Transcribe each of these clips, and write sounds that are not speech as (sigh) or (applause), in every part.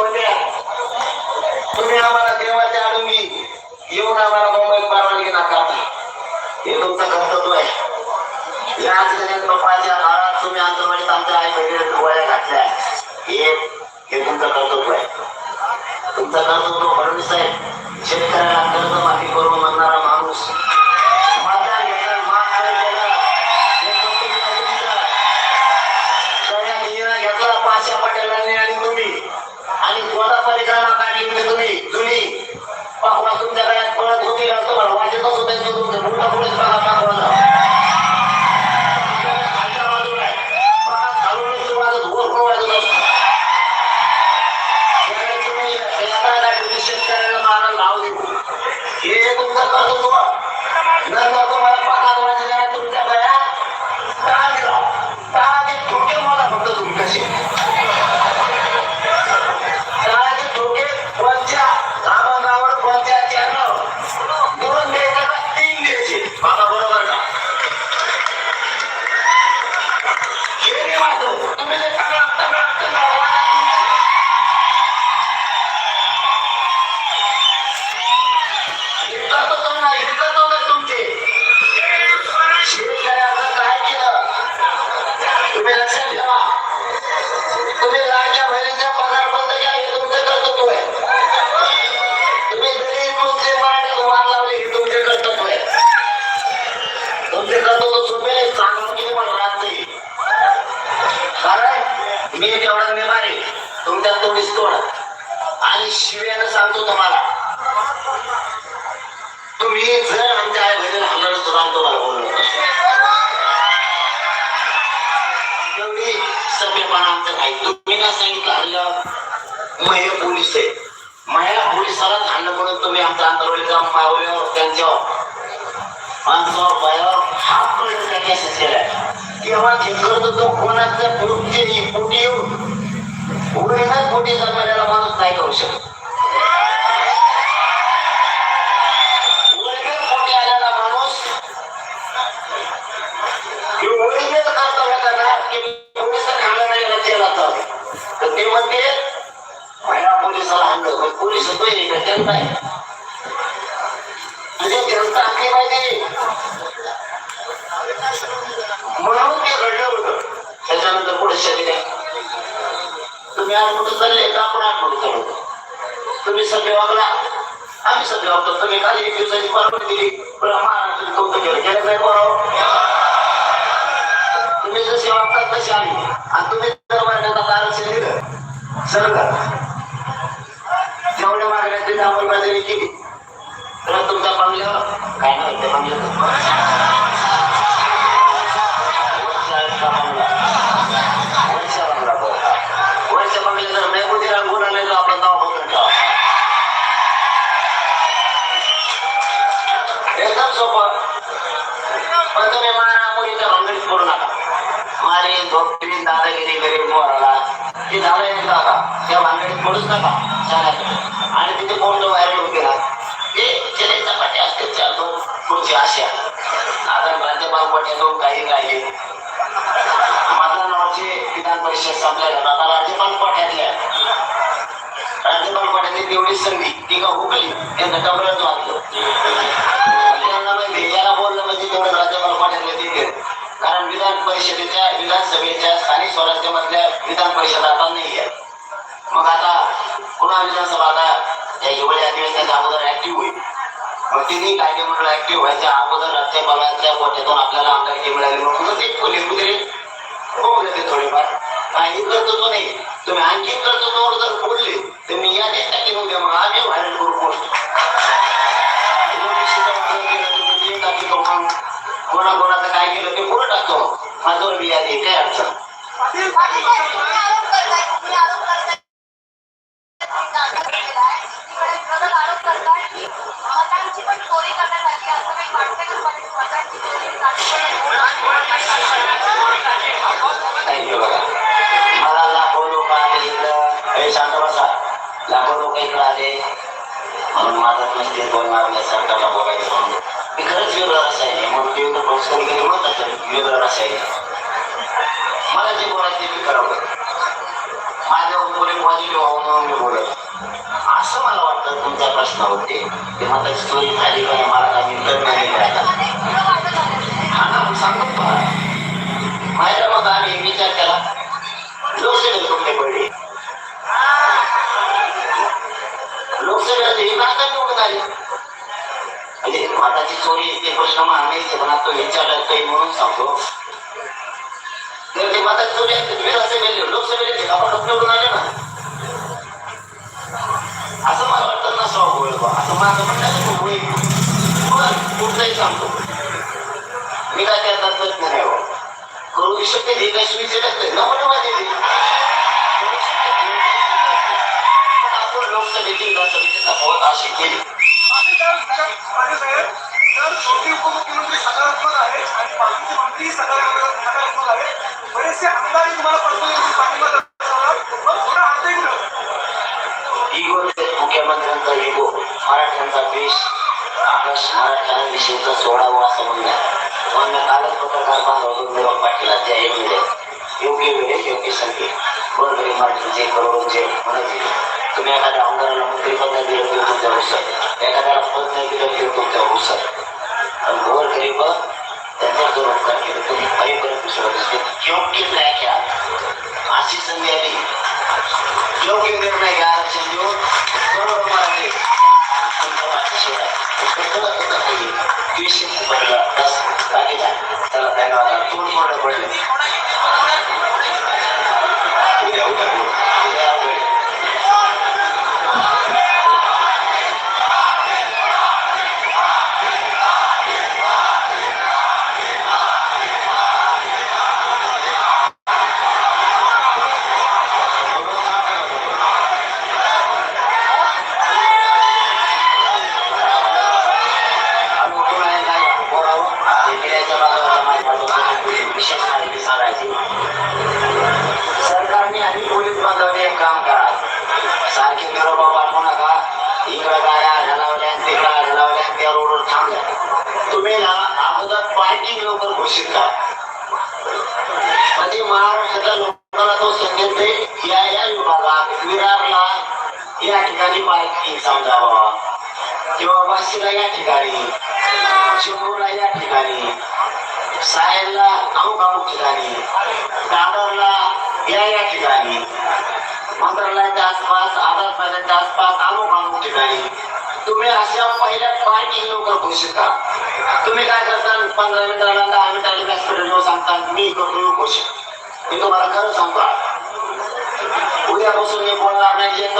उद्या तुम्ही आम्हाला देवाच्या आम्हाला परवानगी नाकारता हे तुमचं कर्तव्य आहे. या आज बापाच्या काळात तुम्ही अंतर्वाडीत आमच्या आई बहिणीला डोळ्या घातल्या. हे हे तुमचं कर्तव्य आहे. तुमचं कर्तव्य फडणवीस आहे शेतकऱ्याला कर्ज माफी करून म्हणणारा माणूस तुम्ही लक्षात ठेवा तुम्ही लाडक्या बहिणीचा पगार बंद केला हे तुमचं आहे. तुम्ही गरीब मुस्लिम वाद लावले हे तुमचे कर्तव्य आहे. तुमचे कर्तव्य तुम्ही चांगलं किती पण राहत नाही. कारण मी तेवढा निभारी तुमच्या तोडीस तोड आणि शिव्यानं सांगतो तुम्हाला काही सांगितलं हल्ला मग हे पोलीस आहे. माझ्या पोलिसालाच हल्लं म्हणून तुम्ही आमच्या आंतरवलीचा मावल्यावर त्यांच्यावर माणसावर पायावर हात पडले त्या केसेस केल्या. तेव्हा ते करत होतो कोणाच्या पोटी पोटी येऊन. उघडीनं पोटी जन्मलेला माणूस नाही करू शकत. तुम्ही आज कुठं चालले का आपण आठवण करू तुम्ही सगळे वागला आम्ही सगळे वागतो. तुम्ही खाली एक दिवसाची परवानगी दिली पण महाराष्ट्रात कौतुक केलं केलं काय बरोबर तुम्ही जसे वागतात तसे आम्ही आणि तुम्ही जर मागण्याचा आरक्षण दिलं सरकार जेवढ्या मागण्याची अंमलबजावणी केली तर तुमच्या बंगल्यावर काय नाही त्या बंगल्यावर पुढची आशा. आता राज्यपाल पटेल काही काही मतदानावरचे विधान परिषद संपल्या जातात आता राज्यपाल पट्यातल्या राज्यपाल पट्यातली तेवढी संधी ती का हुकली? त्यांना डबलच वाटलं त्यांना माहिती याला बोललं म्हणजे तेवढं राज्यपाल पाठवलं तिथे. कारण विधान परिषदेच्या विधानसभेच्या स्थानिक स्वराज्य मधल्या विधान परिषद आता नाही आहे. मग आता पुन्हा विधानसभा आता या हिवाळी अधिवेशनाच्या अगोदर ऍक्टिव्ह होईल. मग तिन्ही कायदेमंडळ ऍक्टिव्ह व्हायच्या अगोदर राज्यपालांच्या कोट्यातून आपल्याला आमदारकी मिळाली म्हणून ते खोली कुत्रे होऊ देते थोडेफार. काही कर्तृत्व नाही. तुम्ही आणखी कर्तृत्वावर जर बोलले तर मी या देशात द्या मग आम्ही व्हायरल करू पोस्ट. कोणा कोणाचं काय केलं ते पुढे टाकतो. माझं मी यादी काय अडचण. मला लाखो लोक आले इकडं. शांत बसा. लाखो लोक इकडं आले. म्हणून माझं नसते बोलणार नाही सरकारला मी खरंच वेगळं रसायन म्हणून वेगळं बसून गेले म्हणतात वेगळं रसायन तुमच्या प्रश्नावरती की माझा स्टोरी झाली का? मला काही मिळत नाही मिळाला. सांगतो तुम्हाला माझ्या मग आम्ही विचार केला. लोकसभेत तुमचे पडले. लोकसभेला ते नाका निवडून आले. म्हणजे माताची चोरी ते प्रश्न मानायचे पण आता विचारला काही म्हणून सांगतो. तर ते माताची चोरी आहे ते विधानसभेले आपण निवडून आले ना. असं मला वाटतं. बा असं माझं म्हणणं होईल पण कुठलाही सांगतो मी काय त्यात तज्ञ नाही हो करू शकते हे काही सुविचार असते न म्हणून माझे पण आपण लोकसभेची विधानसभेची तफावत अशी केली तर छोटी उपमुख्यमंत्री सकारात्मक आहे आणि बाकीचे मंत्री सकारात्मक आहे बरेचसे तुम्हाला पाठिंबा मराठ्यांचा देश आकाश मराठ्यांविषयीचा सोडावा असं म्हणणं पण कालच पत्रकार बांधव निरोप पाटील अध्याय दिले योग्य वेळेस योग्य संख्ये गोरगरीब मराठीचे करोडोचे म्हणायचे तुम्ही एखाद्या आमदाराला मंत्रिपद नाही दिलं किंवा तुमच्या हुसत एखाद्याला पद नाही दिलं किंवा तुमच्या हुसत आणि गोरगरीब त्यांच्यावर जर उपकार केले तुम्ही पर्यंत विसरत असते योग्य काय घ्या अशी संधी आली योग्य निर्णय घ्या आरक्षण देऊन Kung mga sisira, kung mga tutakuli, isin ko para ते या या विभागात विरारला या ठिकाणी पार्किंग समजावं किंवा वाशीला या ठिकाणी चिमूरला या ठिकाणी सायनला अमुक अमुक ठिकाणी दादरला या या ठिकाणी मंत्रालयाच्या आसपास आधार कार्डाच्या आसपास अमुक अमुक ठिकाणी. तुम्ही अशा पहिल्या पार्किंग लवकर घोषित करा तुम्ही काय करता पंधरा मिनिटाला दहा मिनिटाला व्यासपीठ सांगता मी करतो घोषित मी तुम्हाला खरं सांगतो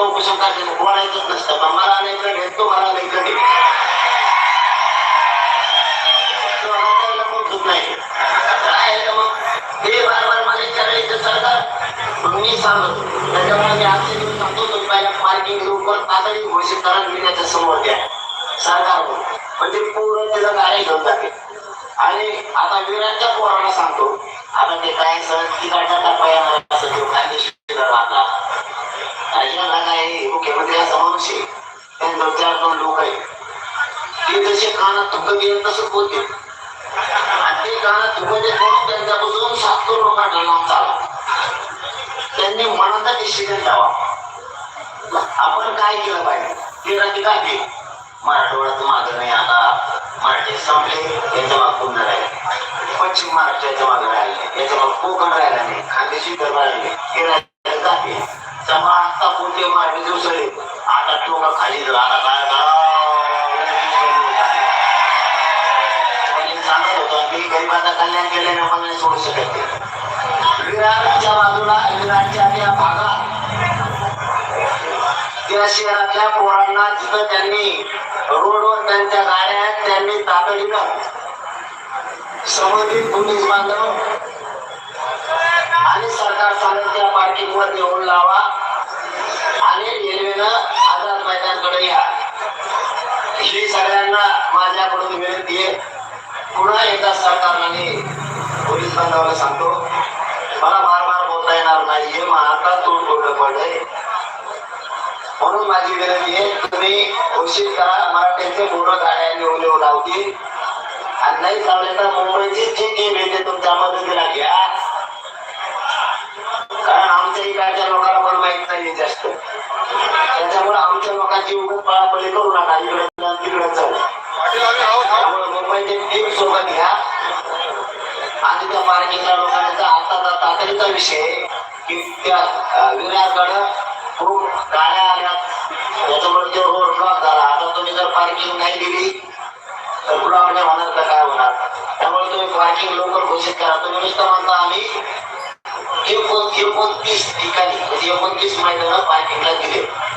बोलणार नाही तो बोलायचंच नसतं मला नाही कळले तुम्हाला नाही कळले. नाही काय आहे मग हे बार बार मला विचारायचं सरकार मग मी सांगतो. त्याच्यामुळे मी आजचे दिवस सांगतो तुम्ही पार्किंग लवकर घोषित करा मी त्याच्यासमोर द्या सरकार म्हणजे पूर्ण त्याला गाड्या घेऊन जाते. आणि आता विराटच्या पोराला सांगतो. आता ते काय सर तिकडचा टप्पा येणार असं तो कायदेशीर राहता आणि याला काय मुख्यमंत्री असा माणूस आहे. चार दोन लोक आहेत. ते जसे कानात थुंक गेले तसं बोलते आणि ते कानात थुंक देत म्हणून त्यांच्यापासून सात लोकांना लांब चाला त्यांनी मनाचा डिसिजन द्यावा आपण काय केलं पाहिजे? ते राज्य काय केलं? मराठवाड्याचं मागं नाही आता. मराठी संपले त्यांच्या माग पुन्हा राहिले. पश्चिम महाराष्ट्राच्या मागं राहिले. याच्या माग कोकण राहिला नाही. खानदेशी विदर्भ राहिले. हे राहिले समा आता कोणते मराठी दुसरे आता टोका खाली आता काय करावं? सांगत होतो मी गरिबाचं कल्याण केल्याने मला सोडू शकत ते. विरारच्या बाजूला विरारच्या त्या भागात त्या शहरातल्या पोरांना तिथं त्यांनी रोडवर त्यांच्या गाड्या आहेत, त्यांनी तातडीनं संबंधित पोलीस बांधव आणि सरकार सांगेल त्या पार्किंग वर येऊन लावा आणि आझाद मैदानकडे या. ही सगळ्यांना माझ्याकडून विनंती आहे. पुन्हा एकदा सरकारने पोलीस बांधवाला सांगतो. मला बार बार बोलता येणार नाही हे महाराष्ट्रात तोंड बोललं पडलंय. म्हणून माझी विनंती आहे तुम्ही घोषित करा. मराठ्यांचे बोर्ड गाड्या निवडून लावतील. आणि नाही चालले तर मुंबईची जी टीम येते तुमच्या मदतीला घ्या. कारण आमच्या इकडच्या लोकांना पण माहीत नाही जास्त. त्याच्यामुळे आमच्या लोकांची उगाच पळापळी करू नका. इकडे तिकडे जाऊ त्यामुळे मुंबईची टीम सोबत घ्या. आणि त्या पार्किंगच्या लोकांचा आताचा तातडीचा विषय की त्या अं, खूप गाड्या आल्या. त्याच्यामुळे तो रोड ब्लॉक झाला. आता तुम्ही जर पार्किंग नाही दिली तर ब्लॉक नाही होणार तर काय होणार? त्यामुळे तुम्ही पार्किंग लवकर घोषित करा. तुम्ही नुसतं म्हणता आम्ही एकोणतीस ठिकाणी म्हणजे एकोणतीस मैदान पार्किंगला दिले.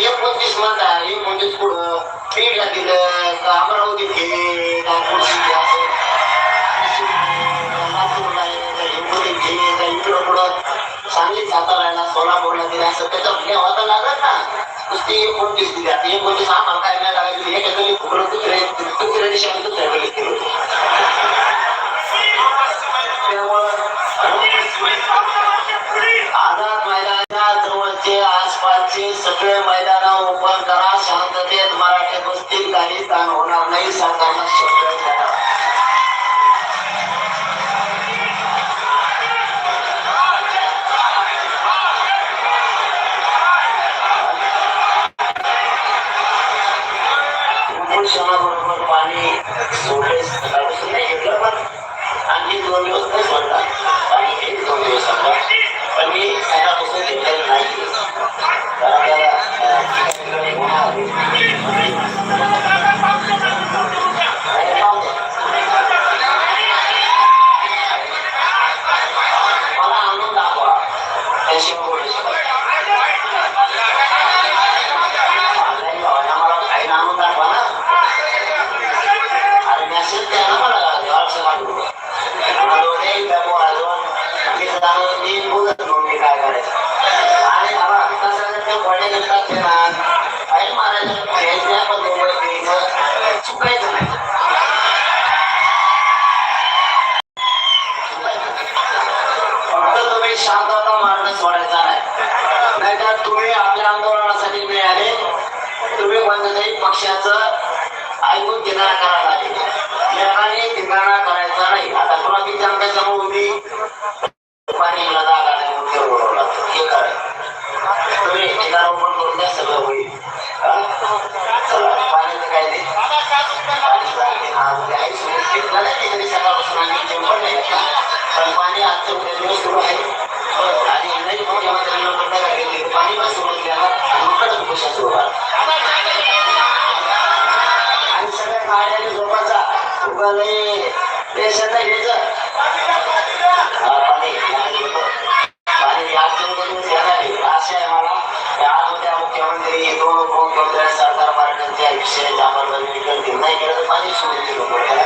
एकोणतीस म्हणता एकोणतीस कुठं बीडला दिलं का अमरावतीत गेले का असं. नागपूरला आहे, का हिंगोलीत गेले, का इकडं कुठं सांगलीत साताराला सोलापूरला दिले असं. त्याच्यात हे होता लागत ना. नुसती एकोणतीस दिली. आता एकोणतीस आम्हाला काय नाही लागायची एका गली दुसऱ्या दुसऱ्या दिशेने दुसऱ्या गलीत गेलो. (laughs) त्यामुळं खेळ मैदानावर मैदान ओपन करा शांततेत मराठी कुस्ती काही ताण होणार नाही सरकारनं नाहीतर तुम्ही आपल्या आंदोलनासाठी मिळाले. तुम्ही कोणत्याही पक्षाचं ऐकून किनारा करायला लागेल यांनाही धिंगाणा करायचा नाही. आता तुला किती अंकाच्या उभी पाणी हे तुम्ही करून द्या सगळं होईल. पाण्याचं काय नाही जेवण नाही पण पाणी आजचं उद्या दिवस सुरू आहे. पेशंटला हे पाणी पाणी असे आहे मला आज मुख्यमंत्री दोन उपमुख्यमंत्री सरकार मार्ग विषय नाही केलं पाणी सुरू दिलं.